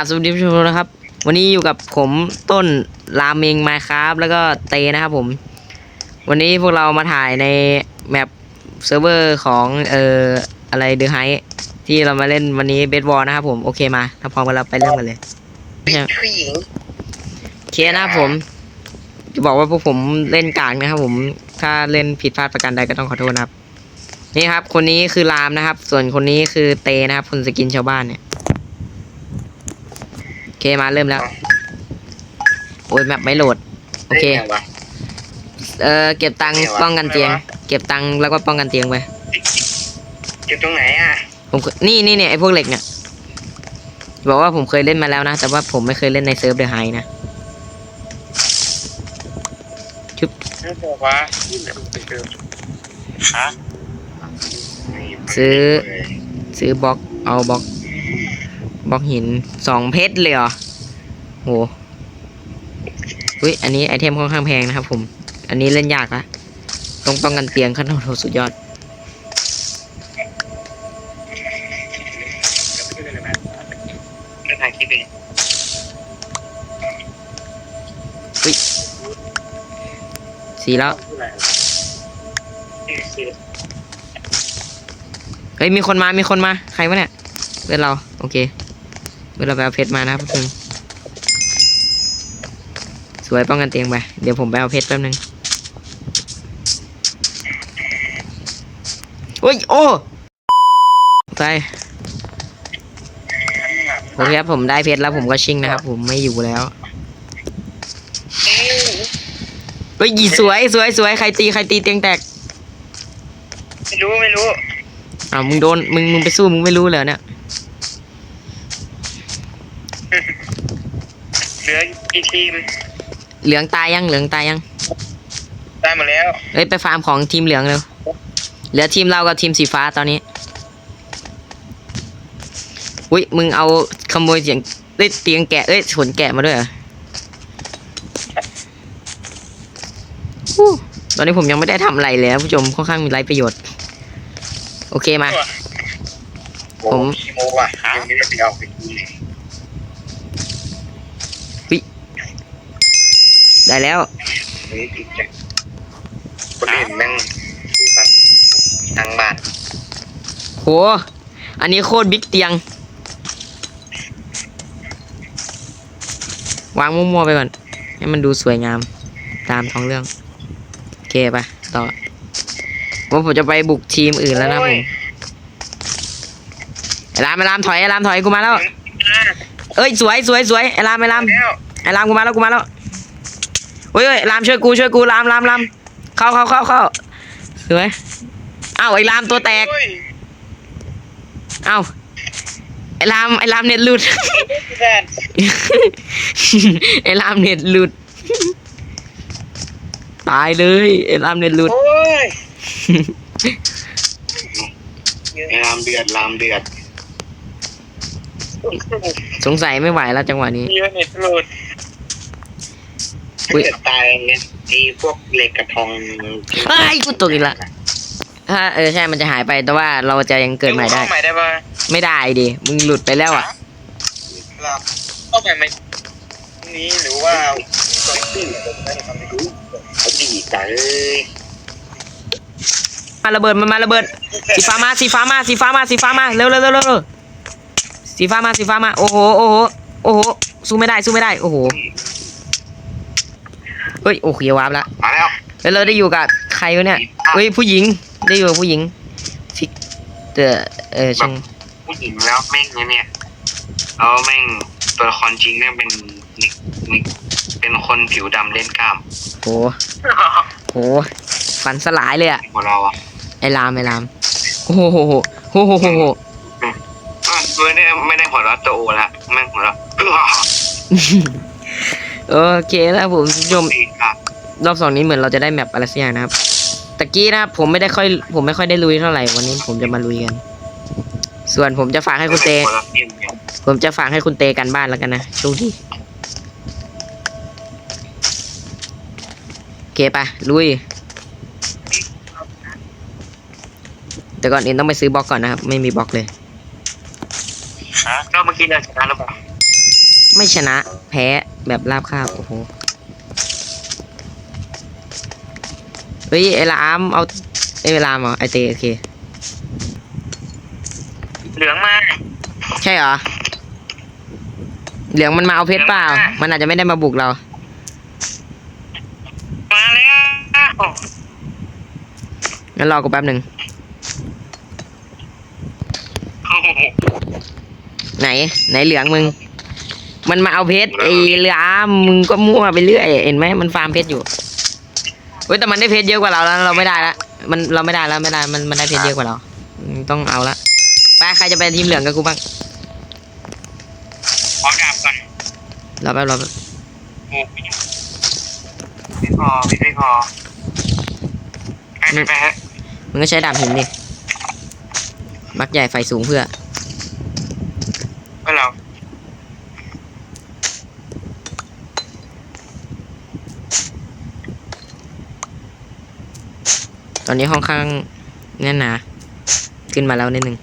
ราบสวัสดีผู้ชมนะครับ วันนี้อยู่กับผมต้นรามเมงมาครับแล้วก็เตนะครับผม วันนี้พวกเรามาถ่ายในแมปเซิร์ฟเวอร์ของเอ่ออะไรเดอะไฮที่เรามาเล่นวันนี้เบสบอลนะครับผมโอเคมาถ้าพร้อมกันแล้วไปเริ่มกันเลยผู้หญิงโอเคนะครับผม จะบอกว่าพวกผมเล่นกลางนะครับผมถ้าเล่นผิดพลาดประการใดก็ต้องขอโทษนะครับ นี่ครับ คนนี้คือรามนะครับ ส่วนคนนี้คือเตนะครับคนสกินชาวบ้านเนี่ยโอ เคมาเริ่มแล้ว โอ้ยแมปไม่โหลด โอเคได้ไงวะเออเก็บตังค์ไม่วะป้องกันเตียงไม่วะเก็บตังค์แล้วก็ป้องกันเตียงไป เก็บตรงไหนอะ ผมเคยนี่นี่เนี่ยไอ้พวกเหล็กเนี่ยบอกว่าผมเคยเล่นมาแล้วนะ แต่ว่าผมไม่เคยเล่นในเซิร์ฟเดอะไฮนะนั่นบอกว่าที่ไหนไปเจอฮะซื้อ ซื้อบล็อก เอาบล็อก บล็อกหินสองเพชรเลยเหรอโหอุ้ยอันนี้ไอเทมค่อนข้างแพงนะครับ ผม อันนี้เล่นยากละต้องป้องกันเตียงขั้นโหดสุดยอดก็ถ่ายคลิปเองสีแล้วที่ซื้อเฮ้ย มีคนมา มีคนมา ใครวะเนี่ยเพื่อนเรา โอเค เพื่อนเราไปเอาเพชรมานะครับเพื่อนสวยป้องกันเตียงไป เดี๋ยวผมไปเอาเพชรแป๊บนึงโอ้ยโอ้ตายโอเคครับผมได้เพชรแล้วผมก็ชิงนะครับผมไม่อยู่แล้วเอ้ยเฮ้ยหยีสวยสวยสวยใครตีใครตีเตียงแตก ไม่รู้ไม่รู้อ้าวมึงโดนมึงมึงไปสู้มึงไม่รู้เลยเนี่ย เหลือกี่ ทีมเหลืองตายยังเหลืองตายยังได้หมดแล้วเอ้ยไปฟาร์มของทีมเหลืองเร็วเหลือทีมเรากับทีมสีฟ้าตอนนี้อุ้ยมึงเอาขโมยเสียงเอ้ยเตียงแกะเอ้ยขนแกะมาด้วยเหรอฮู้ตอนนี้ผมยังไม่ได้ทำอะไรเลยนะผู้ชมค่อนข้างมีไรประโยชน์ โอเคมา ผมโมว่ะยังไม่ได้ไปเอาไปดูเลย ได้แล้วเฮ้ยจริงจังคนอื่นแม่งสู้กันทางบ้านโห อันนี้โคตรบิ๊กเตียง วางมั่วๆไปก่อน ให้มันดูสวยงาม ตามท้องเรื่อง โอเคไปต่อว่าผมจะไปบุกทีมอื่นแล้วนะผมไอ้รามไอ้รามถอยไอ้รามถอยกูมาแล้ว เอ้ยสวยสวยสวยไอ้รามไอ้รามแล้วไอ้รามกูมาแล้วกูมาแล้ว เฮ้ยเฮ้ยรามช่วยกูช่วยกูรามรามรามเข้าเข้าเข้าเข้าสวยอ้าวไอ้รามตัวแตกโอ้ยเอ้าไอ้รามไอ้รามเน็ตหลุดแฟนไอ้รามเน็ตหลุด ตายเลยไอ้รามเน็ตหลุดโอ้ยลามเดือดลามเดือด สงสัยไม่ไหวแล้วจังหวะนี้เยอะเน็ตหลุด อุ๊ยเกิดตายไอ้พวกเหล็กกระทองเฮ้ยกูตกอีกละถ้าเออใช่มันจะหายไปแต่ว่าเราจะยังเกิดใหม่ได้ เข้าใหม่ได้ปะไม่ได้ดิมึงหลุดไปแล้วอะครับเข้าใหม่ไหมนี้หรือว่าตัวตื้อไม่รู้เขาดีจังเลยมาระเบิดมันมาระเบิดสีฟ้ามาสีฟ้ามาสีฟ้ามาสีฟ้ามาเร็วเร็วเร็วเร็วเร็วสีฟ้ามาสีฟ้ามาโอ้โหโอ้โหโอ้โหสู้ไม่ได้สู้ไม่ได้โอ้โห เฮ้ยโอ้โหวาร์ปละมาแล้วแล้วเราได้อยู่กับใครวะเนี่ยเฮ้ยผู้หญิงได้อยู่กับผู้หญิงฟิกเตอเออช่างผู้หญิงแล้วแม่งเนี่ยแล้วแม่งตัวละครจริงแม่งเป็นนินิเป็นคนผิวดำเล่นกล้ามโหโหฝันสลายเลยอะของเราอะไอ้รามไอ้รามโอ้โหโหโหโหโหโหโหไม่ได้ไม่ได้หัวเราะตัวโอละแม่งหัวเราะ โอเคนะผมคุณผู้ชมรอบสองนี้เหมือนเราจะได้แมปอะไรสักอย่างนะครับตะกี้นะครับผมไม่ได้ค่อย ผมไม่ค่อยได้ลุยเท่าไหร่วันนี้ผมจะมาลุยกัน ส่วนผมจะฝากให้คุณเต ผมจะฝากให้คุณเตกันบ้านแล้วกันนะโชคดีโอเคปะลุยแต่ก่อนอื่นต้องไปซื้อบล็อกก่อนนะครับ ไม่มีบล็อกเลยก็เมื่อกี้เราชนะหรือเปล่า ไม่ชนะ แพ้แบบราบคาบโอ้โหเฮ้ยไอลามเอาไอเวลามเหรอไอเตโอเค เหลืองมาใช่เหรอ เหลืองมันมาเอาเพชรเปล่า มันอาจจะไม่ได้มาบุกเรา มาแล้วงั้นรอกูแป๊บหนึ่งโอ้โหไหน ไหนเหลืองมึง มันมาเอาเพชรไอเหลือมมึงก็มั่วไปเรื่อยเห็นไหมมันฟาร์มเพชรอยู่เฮ้ยแต่มันได้เพชรเยอะกว่าเราแล้วเราไม่ได้ละมันเราไม่ได้แล้วไม่ได้มันมันได้เพชรเยอะกว่าเราอืมต้องเอาละไปใครจะไปทีมเหลืองกับกูบ้างขอดาบก่อนรอแป๊บรอแป๊บโอ้ไม่พอไม่พอไปไปไปฮะมึงก็ใช้ดาบหินดิบักใหญ่ไฟสูงเพื่อก็เรา อนนี้ห้องข้างแน่นหนาขึ้นมาแล้วนิดนึง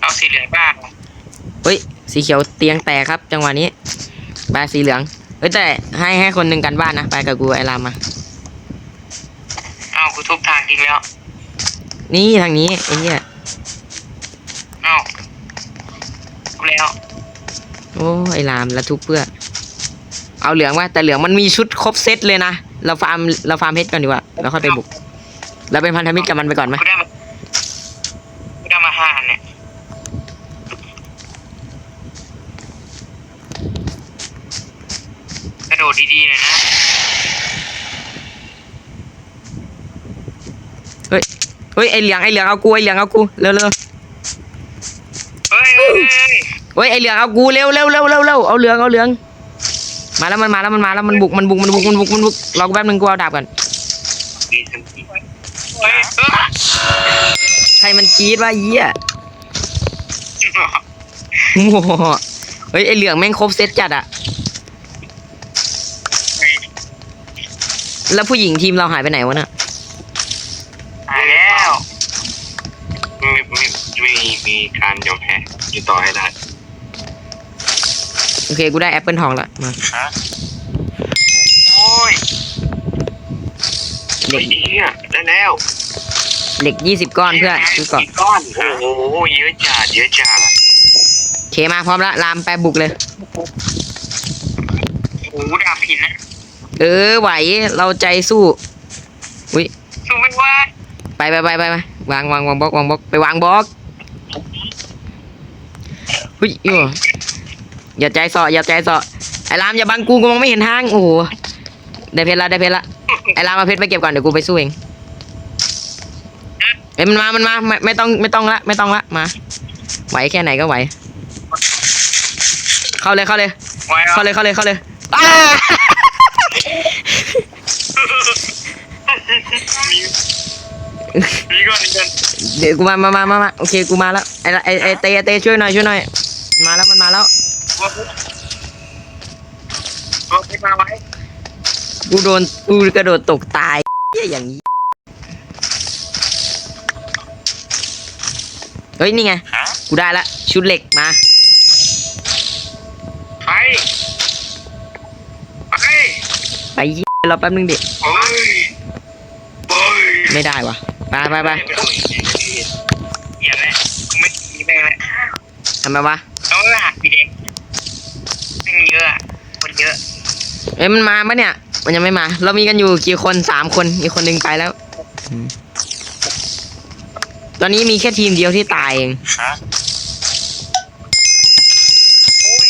เอาสีเหลืองบ้างเฮ้ยสีเขียวเตียงแตกครับ จังหวะนี้บายสีเหลืองเฮ้ยแต่ให้ให้คนหนึ่งกันบ้านนะไปกับกูไอ้รามมาเอากูทุบทางทิ้งแล้ว นี่ทางนี้ไอ้เหี้ยเอาทุบแล้วโอ้ไอ้รามแล้วทุบเพื่อ เอาเหลืองว่าแต่เหลืองมันมีชุดครบเซตเลยนะ เราฟาร์มเราฟาร์มเพชรก่อนดีกว่าแล้วค่อยไปบุกเราเป็นพันธมิตรกับมันไปก่อนไหมกูได้มากูได้มาห้าอันเนี่ยกระโดดดีๆหน่อยนะเฮ้ยไอ้เหลืองไอ้เหลืองเอากูไอ้เหลืองเอากูเร็วเร็วเฮ้ยเฮ้ยเฮ้ยเฮ้ยไอ้เหลืองเอากูเร็วเร็วเร็วเร็วเร็วเอาเหลืองเอาเหลือง มาแล้วมันมาแล้วมันมาแล้วมันบุกมันบุกมันบุกมันบุกมันบุกรอกูแป๊บนึงกูเอาดาบก่อนใครมันกรีดว่าเหี้ยโอ้โหเฮ้ยไอเหลืองแม่งครบเซตจัดอะแล้วผู้หญิงทีมเราหายไปไหนวะเนี่ยตายแล้วม่ไม่ไม่มีการยอมแพ้อยู่ต่อให้ได้ อเคกูได้แอปเปิลทองละมาโอ้ยเหล็กเหี้ยได้แล้วเหล็กยี่สิบก้อนเพื่อนซื้อก่อนก้อนโอ้โหเยอะจัดเยอะจัดโอเคมาพร้อมละลามไปบุกเลย โอ้โหดาบหินนะเออไหวเราใจสู้อุ้ยสู้ไม่ว่าไปไปไปไปไปวางวางวางบล็อกวางบล็อกไปวางบล็อกหุ้ยอยู่ อย่าใจเสาะอย่าใจเสาะไอ้รามอย่าบังกูกูมองไม่เห็นทางโอ้โหได้เพชรละได้เพชรละไอ้รามเอาเพชรไปเก็บก่อนเดี๋ยวกูไปสู้เองเอ้ยมันมา มันมาไม่ไม่ต้องไม่ต้องละไม่ต้องละมาไหวแค่ไหนก็ไหว เข้าเลยเข้าเลยไว้เข้าเลยเข้าเลยเข้าเลยอ้ามีมีก่อนมีก่อนเดี๋ยวกูมามามามามาโอเคกูมาแล้วไอ้ไอ้ไอ้เตเตช่วยหน่อยช่วยหน่อย มาแล้วมันมาแล้ว ตัวตัวไปมาไว้กูโดนกูกระโดดตกตายเหี้ยอย่างนี้เฮ้ยนี่ไง กูได้ละชุดเหล็กมาไปไปไปเหี้ยรอแป๊บนึงดิโอ้ยโอ้ยไม่ได้วะไปไปไปอย่าเลยกูไม่มีแม่งเลยทำไมวะ ต้องรหัสพี่เด็ก แม่งเยอะอะคนเยอะเอ้ยมันมาปะเนี่ย มันยังไม่มา เรามีกันอยู่กี่คนสามคนอีกคนหนึ่งไปแล้วอืมตอนนี้มีแค่ทีมเดียวที่ตายเอง ฮะโอ้ย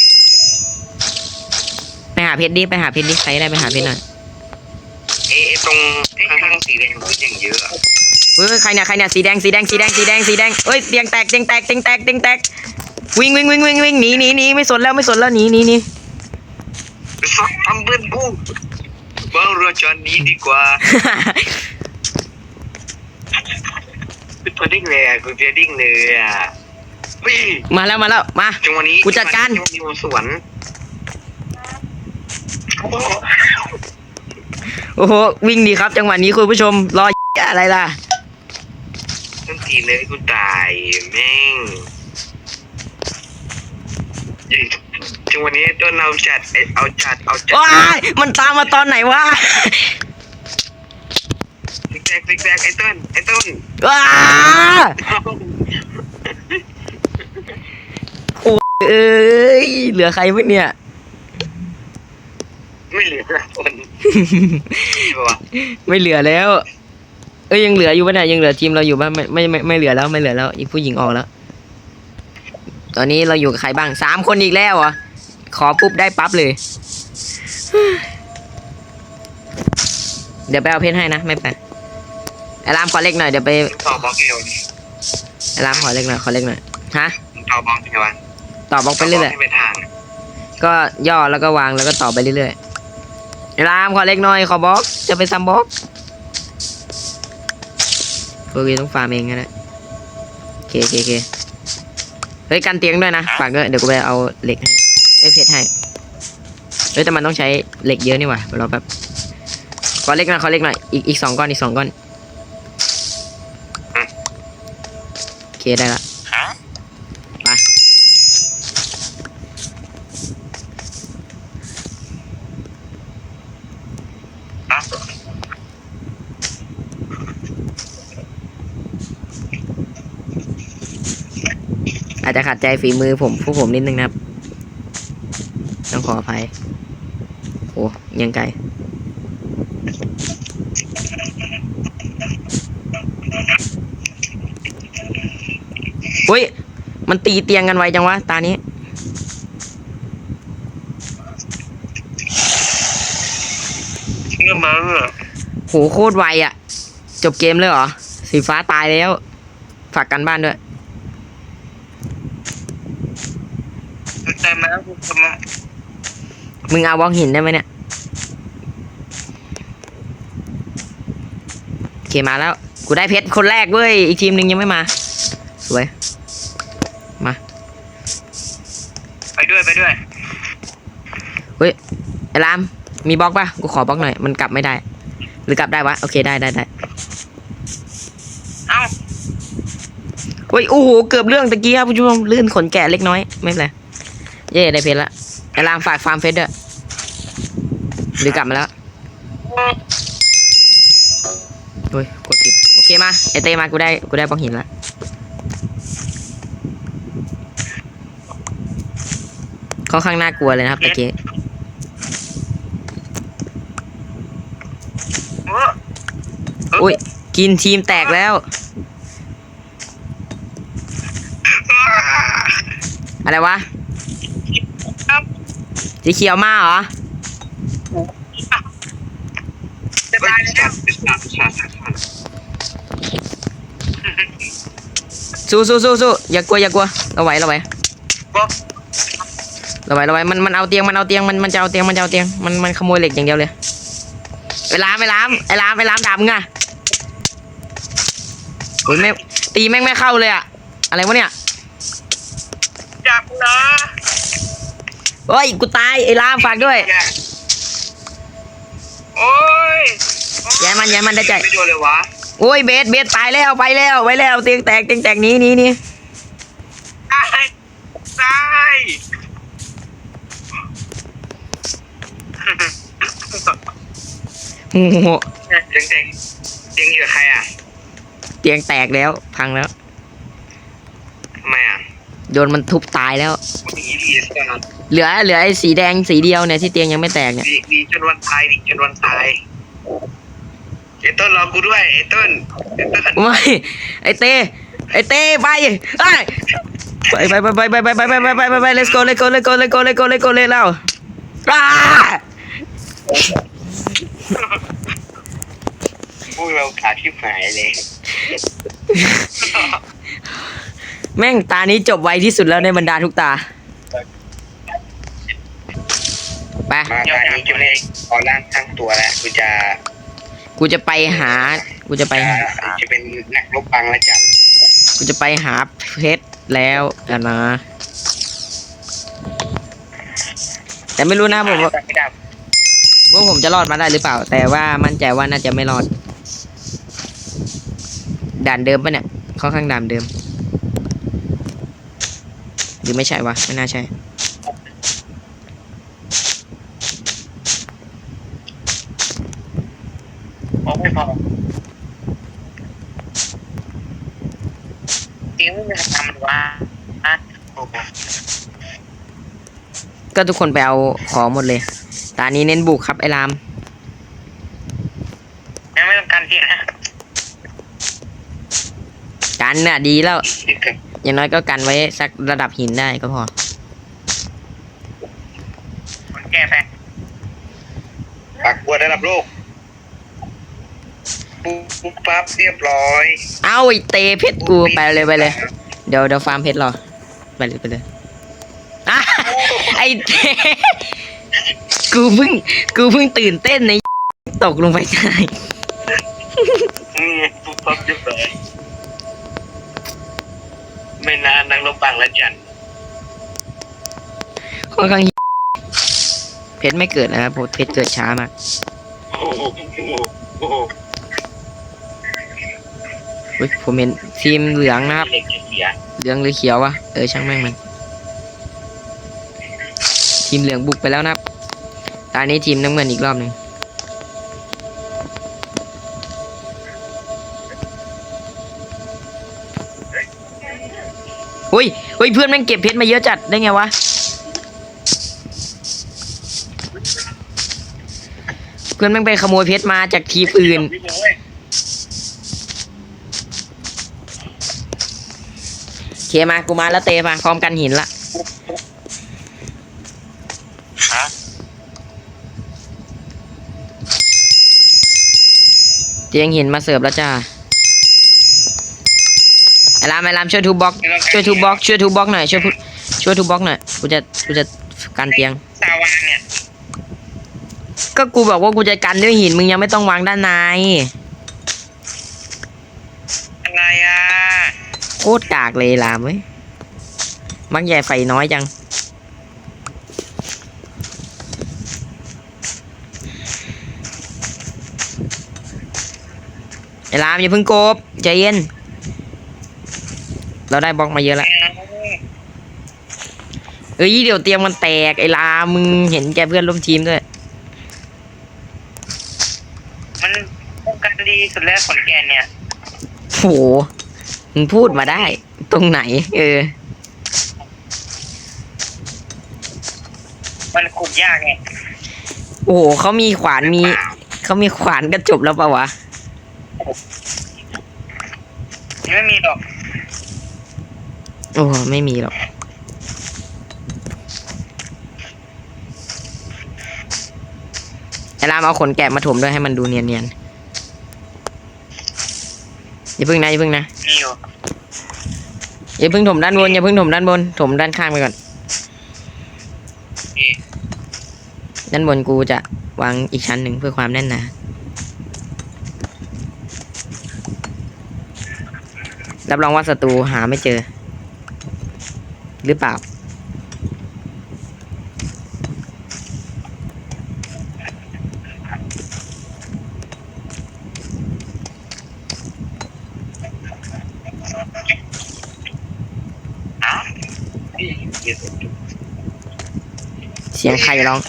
ไปหาเพชรดิ ไปหาเพชรดิใครได้ไปหาเพชรหน่อยเอ๊ะตรงข้างๆสีแดงมันยังเยอะอะเฮ้ยใครเนี่ยใครเนี่ยสีแดงสีแดงสีแดงสีแดงสีแดงเอ้ยเตียงแตกเตียงแตกเตียงแตกเตียงแตก วิ่งวิ่งวิ่งวิ่งวิ่งหนีหนีหนีไม่สนแล้วไม่สนแล้วหนีหนีหนีสักทำเพื่อนกูเบ้าเราจอนนี้ดีกว่าเป็นตัวดิ้งเลยอะกูจะดิ้งเลยอะเฮ้ยมาแล้วมาแล้วมาจังหวะนี้กูจัดการจังหวะนี้มันสวนโอ้โหโอ้โหวิ่งดีครับ จังหวะนี้คุณผู้ชมรออะไรล่ะต้นทีเลยกูตายแม่ง จริงจริงวันนี้ต้นเอาจัดไอ้เอาจัดเอาจัดว้ายมันตามมาตอนไหนวะซิกแซกซิกแซกไอ้ต้นไอ้ต้นว้าโอ้ยเอ้ยเหลือใครวะเนี่ยไม่เหลือคนวะไม่เหลือแล้ว เอ้ยยังเหลืออยู่ปะเนี่ยยังเหลือทีมเราอยู่ปะไม่ไม่ไม่ไม่เหลือแล้วไม่เหลือแล้วอีกผู้หญิงออกแล้ว ตอนนี้เราอยู่กับใครบ้างสามคนอีกแล้วเหรอ ขอปุ๊บได้ปั๊บเลย เดี๋ยวไปเอาเพชรให้นะ ไม่ไปไอ้รามขอเล็กหน่อยเดี๋ยวไปต่อบล็อกเอวนี่ไอ้รามขอเล็กหน่อยขอเล็กหน่อย ฮะ ต่อบล็อกเอวะต่อบล็อกไปเรื่อยให้เป็นทางๆก็ย่อแล้วก็วางแล้วก็ต่อไปเรื่อยๆไอ้รามขอเล็กหน่อยขอบล็อก จะไปซัมบล็อกโอเคต้องฟาร์มเองนะโอเคโอเคโอ เคเฮ้ยกันเตียงด้วยนะฝากด้วยเดี๋ยวกูไปเอาเหล็กให้เอ้ยเพชรให้เฮ้ยแต่มันต้องใช้เหล็กเยอะนี่หว่าเดี๋ยวรอแป๊บขอเล็กหน่อยขอเล็กหน่อยอีกอีกสองก้อนอีกสองก้อนโอเคได้ละ อาจจะขัดใจฝีมือผมผู้ผมนิดนึงนะครับ ต้องขออภัยโอ้ยังไกลอุ้ย มันตีเตียงกันไวจังวะ ตานี้ เงื่อนมาอะโหโคตรไวอะ่ะ จบเกมเลยเหรอ สีฟ้าตายแล้ว ฝากกันบ้านด้วย แต่ มาแล้วกูทำมามึงเอาบล็อกหินได้ไหมเนี่ยโอเคมาแล้ว กูได้เพชรคนแรกเว้ย อีกทีมหนึ่งยังไม่มา สวย มา ไปด้วยไปด้วยไอ้ราม มีบล็อกป่ะ กูขอบล็อกหน่อย มันกลับไม่ได้ หรือกลับได้วะ โอเคได้ได้ได้เอ้าเฮ้ย โอ้โห เกือบเรื่องตะกี้ครับผู้ชมลื่นขนแกะเล็กน้อย ไม่เป็นไร เย่ได้เพชรละไอ้รามฝากฟาร์มเพชรด้วยหรือกลับมาแล้วโอ้ยกดผิดโอเคมาไอเต้มากูได้กูได้บล็อกหินละค่อนข้างน่ากลัวเลยนะครับตะกี้เอออุ้ยกินทีมแตกแล้ว อะไรวะ สีเขียวมาเหรอ จะตายแล้วสู้สู้สู้สู้อย่ากลัวอย่ากลัวเราไหวเราไหวบอกเราไหวเราไหวมันมันเอาเตียงมันเอาเตียงมันมันจะเอาเตียงมันจะเอาเตียงมันมันขโมยเหล็กอย่างเดียวเลยไอ้ลามไอ้ลามไอ้ล้ามไอ้ลามด่ามึงอะโอ้ยแม่งตีแม่งไม่เข้าเลยอะอะไรวะเนี่ยจับนะ เฮ้ยกูตายไอ้ลามฝากด้วย โอ้ยแย่มันแย่มันได้ใจ ไม่โดนเลยวะโอ้ยเบสเบสตายแล้วไปแล้วไปแล้วเตียงแตกเตียงแตกหนี้นี้นี้ตายตายโอ้โหเจ๋งเจ๋งเจ๋งอยู่กับใครอะเตียงแตกแล้วพังแล้วทำไมอะ โดนมันทุบตายแล้วดีดีสกันเหลือเหลือไอ้สีแดงสีเดียวเนี่ยที่เตียงยังไม่แตกเนี่ย ดีดีจนวันตายดีจนวันตายไอ้ต้นรอกูด้วยไอ้ต้นไอ้ต้นไม่ไอ้เต้ไอ้เต้ไปเอ้ยไปไปไปไปไปไปไปไปไปไปไป let's go let's go let's go let's go let's go let's go เลยแล้วอ้าพวกเราขาดที่หายเลย แม่งตานี้จบไวที่สุดแล้วในบรรดาทุกตา ไป มาตอนนี้จุเล็กขอร่างทั้งตัวแล้วกูจะกูจะไปหา กูจะไปหา จะเป็นนักรบบังละจันกูจะไปหาเพชรแล้วกันนะ แต่ไม่รู้นะผมว่า ไม่ได้ว่าผมจะรอดมาได้หรือเปล่า แต่ว่ามั่นใจว่าน่าจะไม่รอด ด่านเดิมปะเนี่ยค่อนข้างด่านเดิม หรือไม่ใช่วะ ไม่น่าใช่ ออกไม่พอจริงไม่มีใครทำหรือว่าอะโอ้โหก็ทุกคนไปเอาของหมดเลย ตานี้เน้นบุกครับไอ้ลามยังไม่ต้องการเสียงนะ กันน่ะดีแล้ว อย่างน้อยก็กันไว้สักระดับหินได้ก็พอ มันแก้ไปปักบัวระดับโลกปุ๊บปุ๊บปั๊บเรียบร้อย เอาไอ้เตเพชรกูไปเลยไปเลย เดี๋ยวเดี๋ยวฟาร์มเพชรรอไปเลยไปเลยอะไอ้เตกูเพิ่งกูเพิ่งตื่นเต้นในตกลงไปได้ อืมปุ๊บปั๊บเรียบร้อย ไม่นานนังลบบังแล้วจันค่อนข้างเพชรไม่เกิดนะครับเพชรเกิดช้ามากโอ้โหโอ้โหอุ๊ยผมเห็นทีมเหลืองนะครับ เหล็กเสียเหลืองหรือเขียววะเออช่างแม่งมัน ทีมเหลืองบุกไปแล้วนะครับตอนนี้ทีมน้ำเงินอีกรอบหนึ่ง อุ้ยอุ้ยเพื่อนแม่งเก็บเพชรมาเยอะจัดได้ไงวะเพื่อนแม่งไปขโมยเพชรมาจากทีมอื่นเคมากูมาแล้วเตะมาพร้อมกันหินละฮะเตียงหินมาเสิร์ฟแล้วจ้า ไอ้รามไอ้รามช่วยทูบล็อกช่วยทูบล็อกช่วยทูบล็อกหน่อยช่วยพูช่วยทูบล็อกหน่อยกูจะกูจะกันเตียงซาวานเนี่ยก็กูบอกว่ากูจะกันด้วยหินมึงยังไม่ต้องวางด้านในอะไรอะโคตรกากเลยรามเว้ยมักใหญ่ไฟน้อยจังไอ้รามอย่าเพิ่งโกบใจเย็น เราได้บล็อกมาเยอะแล้วเอ้ยเดี๋ยวเตรียมมันแตกไอ้รามมึงเห็นแกเพื่อนร่วมทีมด้วย มันป้องกันดีสุดแล้วขอนแก่นเนี่ยโหมึงพูดมาได้ ตรงไหน เออ มันขุดยากไงโอ้โหเขามีขวานมีเขามีขวานก็จบแล้วปะวะยังไม่มีหรอก โอ้โหไม่มีหรอก ไอ้รามเอาขนแกะมาถมด้วยให้มันดูเนียนๆ อย่าเพิ่งนะอย่าเพิ่งนะมีอยู่อย่าเพิ่งถมด้านบนอย่าเพิ่งถมด้านบน ถมด้านข้างไปก่อนนี่ด้านบนกูจะวางอีกชั้นหนึ่งเพื่อความแน่นหนารับรองว่าศัตรูหาไม่เจอ หรือเปล่า เสียงใครร้อง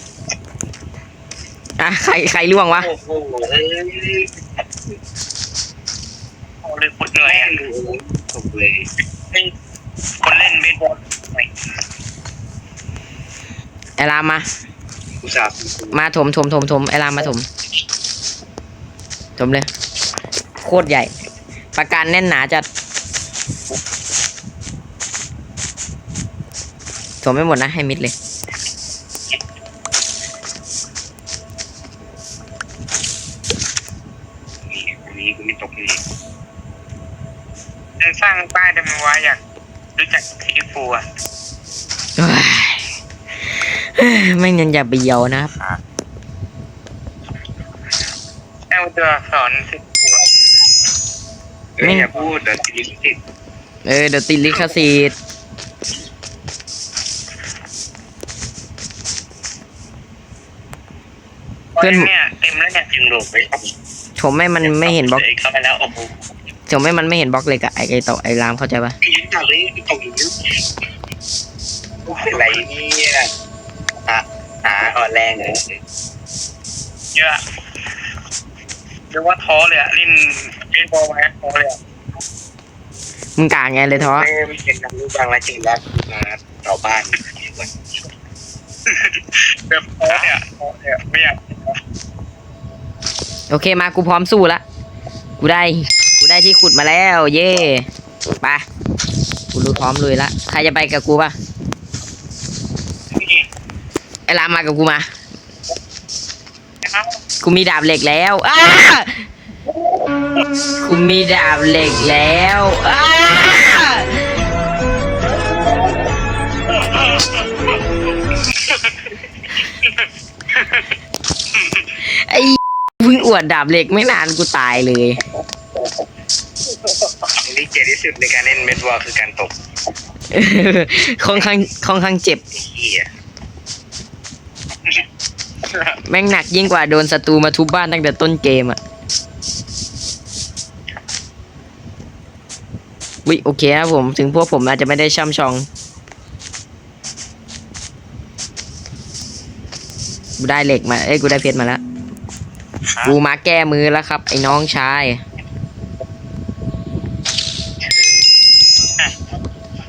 อะใครใครล่วงวะ โอ้โหเอ้ยโอ้เลยขุดเหนื่อยอะตกเลยเป็นคนเล่นเบสบอล ไอรามมา อุตส่าห์มาถมถมถมถมไอรามมาถม ถมเลย โคตรใหญ่ ประการแน่นหนาจัด ถมไม่หมดนะ ให้มิดเลยนี่อันนี้กูไม่ตกนี่จะสร้างป้ายได้ไหมวะอยากรู้จักทีฟูอะเฮ้ยเฮ้ย ไม่งั้นอย่าเบียวนะครับแค่ตัวอักษรทีฟูอะเอ้ยอย่าพูดเดี๋ยวทีลิติดเออเดี๋ยวติดลิขสิทธิ์เพื่อนเนี่ยเต็มแล้วเนี่ยจึงโหลดไปครับถมให้มันไม่เห็นบล็อกเข้าไปแล้วโอ้โหถมให้มันไม่เห็นบล็อกเลยกับไอไอโตะไอรามเข้าใจปะยิงจังเลยตกอยู่โอ้ยอะไรเนี่ย อะอ่าอ่อนแรงเลยเยอะเรียกว่าท้อเลยอะเล่นเล่นบอลมาท้อเลยอะมึงกลางไงเลยท้อไม่เป็นนักรู้บางละจริงแล้วมาต่อบ้านแบบโอ้เนี่ยโอ้เนี่ยไม่อยากโอเคมากูพร้อมสู้ละ กูได้ กูได้ที่ขุดมาแล้ว เย่ไป กูรู้พร้อมลุยละ ใครจะไปกับกูปะ ไอ้รามมากับกูมา กูมีดาบเหล็กแล้วอ้ากูมีดาบเหล็กแล้วอ้าไอ้เพิ่งอวดดาบเหล็กไม่นานกูตายเลยที่เจ็บที่สุดในการเล่นเม็ดวอลคือการตก ค่อนข้างค่อนข้างเจ็บเหี้ย แม่งหนักยิ่งกว่าโดนศัตรูมาทุบบ้านตั้งแต่ต้นเกมอะวิโอเคครับผม ถึงพวกผมอาจจะไม่ได้ช่ำชอง กูได้เหล็กมา เอ้ย กูได้เพชรมาแล้ว กูมาแก้มือแล้วครับ ไอ้น้องชาย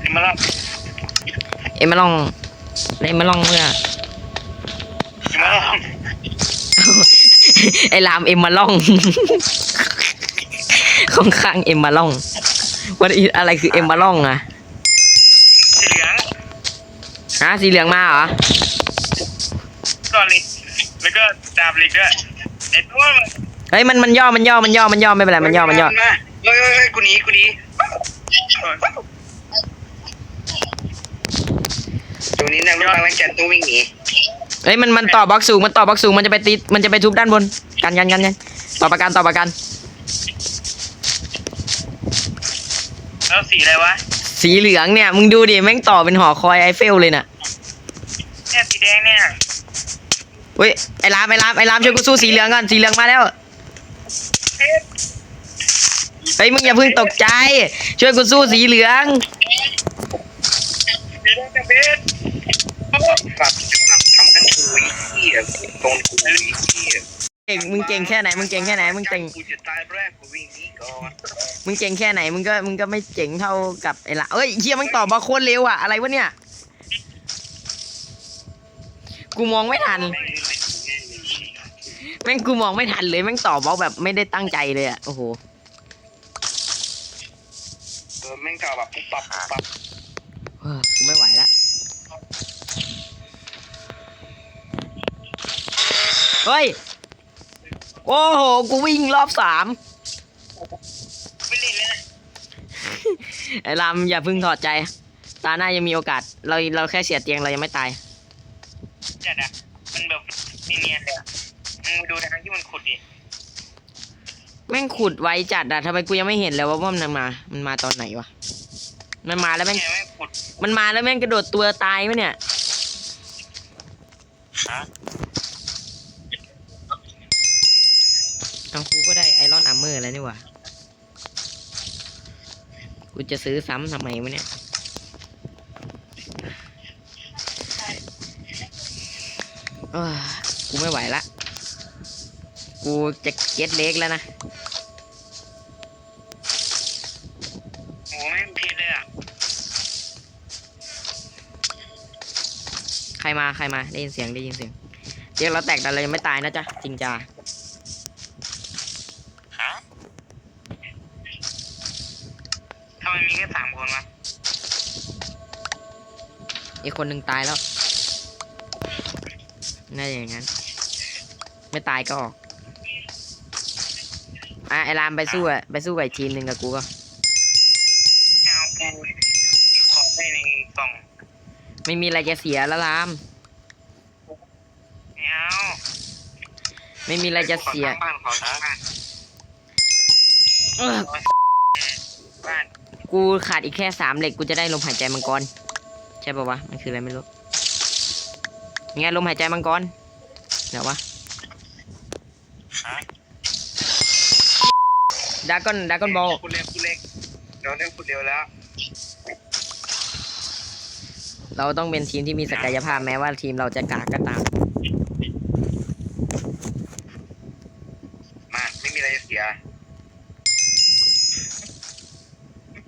นี่มาแล้วเอ็มมาลอง เอ็มมาลองเมื่อ ไอ้รามเอ็มมาล่องค่อนข้างเอ็มมาล่อง วันอะไรคือเอ็มมาล่องอะสีเหลืองฮะสีเหลืองมาเหรอก่อนเลยแล้วก็ดาบเหล็กด้วยไอ้ตัวมันเฮ้ยมันมันย่อมันย่อมันย่อมันย่อไม่เป็นไรมันย่อมันย่อเฮ้ยเฮ้ยเฮ้ยกูหนีกูหนีตรงนี้นะรู้บางละจันต้องวิ่งหนี เฮ้ยมันมันต่อบล็อกสูงมันต่อบล็อกสูงมันจะไปติดมันจะไปทุบด้านบนกันกันกันกันต่อประกันต่อประกัน แล้วสีอะไรวะสีเหลืองเนี่ยมึงดูดิแม่งต่อเป็นหอคอยไอเฟลเลยน่ะเนี่ยสีแดงเนี่ยเฮ้ยไอ้รามไอ้รามไอ้รามช่วยกูสู้สีเหลืองก่อนสีเหลืองมาแล้วเฮ้ยมึงอย่าเพิ่งตกใจ ช่วยกูสู้สีเหลือง สีแดงกับเพชร ฝักฝักทำทั้งกูไอ้เหี้ยตรงกูไอ้เหี้ยเก่งมึงเก่งแค่ไหนมึงเก่งแค่ไหนมึงเก่งกูจะตายแรกกูวิ่งหนีก่อนมึงเก่งแค่ไหนมึงก็มึงก็ไม่เจ๋งเท่ากับไอ้ละเอ้ยเฮียมันตอบบล็อกโคตรเร็วอะอะไรวะเนี่ยกูมองไม่ทันแม่งกูมองไม่ทันเลยแม่งตอบบล็อกแบบไม่ได้ตั้งใจเลยอะโอ้โหเออแม่งเก่าแบบปุ๊บปั๊บปุ๊บปั๊บเฮ้อกูไม่ไหวละ เฮ้ย โอ้โห กูวิ่งรอบสามไม่เล่นเลยนะไอ้รามอย่าเพึ่งถอดใจ ตาหน้ายังมีโอกาส เราเราแค่เสียเตียงเรายังไม่ตาย จัดอะมันแบบเนียนๆเลยอะมึงดูทางที่มันขุดดิแม่งขุดไวจัดอะทำไมกูยังไม่เห็นเลยว่าว่ามันมา มันมาตอนไหนวะ มันมาแล้วแม่ง เนี่ยแม่งขุดมันมาแล้วแม่งกระโดดตัวตายไหมเนี่ย ฮะ เอากูก็ได้ไอรอนอาร์เมอร์แล้วนี่หว่ากูจะซื้อซ้ำทำไมวะเนี่ยเอ้อกูไม่ไหวละ กูจะเก็ตเล็กแล้วนะโอ้แม่งพีเลยอะใครมาใครมา ได้ยินเสียงได้ยินเสียงเรียกเราแตกแต่เรายังไม่ตายนะจ๊ะ จริงจ้า อีกคนหนึ่งตายแล้วน่าจะอย่างนั้น ไม่ตายก็ออก อะไอรามไปสู้อะไปสู้กับอีกทีมหนึ่งกับกูก็เอากูขอให้ในกล่องไม่มีอะไรจะเสียแล้วราม ไม่เอาไม่มีอะไรจะเสีย ขอสร้างบ้านขอสร้างบ้านเออบ้าน กูขาดอีกแค่สามเหล็กกูจะได้ลมหายใจมังกร ใช่ปะวะ มันคืออะไรไม่รู้ยังไงลมหายใจมังกรเดี๋ยววะฮะดากอนดากอนบอลคุณเล็กคุณเล็กเราเล่นคุณเร็วแล้ว เราต้องเป็นทีมที่มีศักยภาพแม้ว่าทีมเราจะกากก็ตาม มา ไม่มีอะไรจะเสีย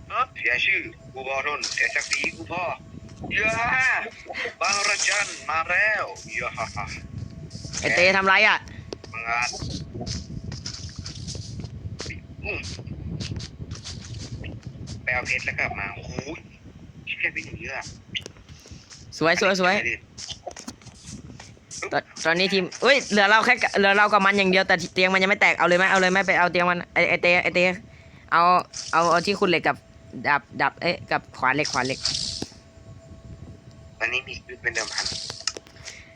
เออเสียชื่อกูบอทนแต่ศักดิ์ศรีกูพ่อ เยอะบางระจันมาแล้วเยอะฮ่าฮ่าไอเต้ทำไรอะมังอาจอืมไปเอาเพชรแล้วกลับมาโอ้โหแค่เป็นอย่างเยอะสวยสวยสวยตอนตอนนี้ทีมเอ้ย เหลือเราแค่ เหลือเรากับมันอย่างเดียว แต่เตียงมันยังไม่แตก เอาเลยไหมเอาเลยไหมไปเอาเตียงมัน ไอไอเต้ไอเต้เอา เอา เอาที่คุณเหล็กกับดับดับ เอ๊ะ กับขวานเหล็ก ขวานเหล็กต อนนี้มีชีวิตเป็นเดิมพัน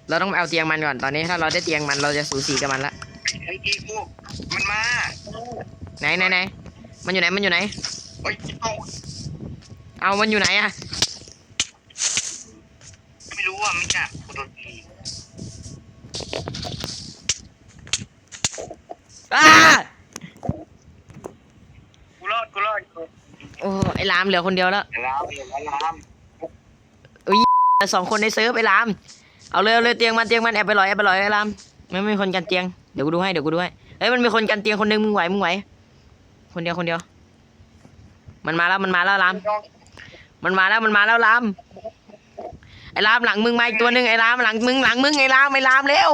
เราต้องไปเอาเตียงมันก่อนตอนนี้ถ้าเราได้เตียงมันเราจะสูสีกับมันละไอ้กีพวกมันมาไหนไหนไหนมันอยู่ไหนมันอยู่ไหนโอ้ยเอาเอามันอยู่ไหนอะไม่รู้ว่าไม่จับกูโดนตีอ้ากูรอดกูรอดกูโอ้ไอ้ลามเหลือคนเดียวแล้วลามอย่าลามแต่ สองคนในเซิร์ฟไอ้ลามเอาเลยเอาเลยเตียงมันเตียงมันแอบไปลอยแอบไปลอยไอ้ลามมันไม่มีคนกันเตียงเดี๋ยวกูดูให้เดี๋ยวกูดูให้เฮ้ยมันมีคนกันเตียงคนหนึงมึงไหวมึงไหวคนเดียวคนเดียว มันมาแล้วมันมาแล้วลาม มันมาแล้วมันมาแล้วลามไอ้ลามหลังมึงมาอีกตัวหนึ่งไอ้ลามหลังมึงหลังมึงไอ้ลามไอ้ลามเร็ว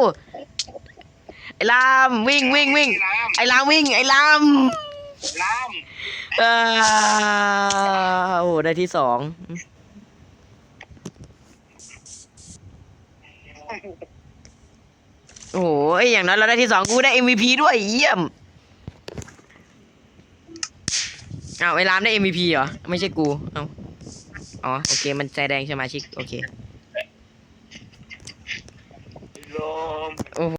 ไอ้ลามวิ่งวิ่งวิ่งลามไอ้ลามวิ่งไอ้ลามลามเออโอ้โหได้ที่สอง โอ้ยอย่างน้อยเราได้ที่สองกูได้ MVP ด้วยเยี่ยมเอาไอ้รามได้ MVP เหรอ ไม่ใช่กูเอ้าอ๋อ โอเค มันใจแดงใช่ไหมชิก โอเค ลม โอ้โห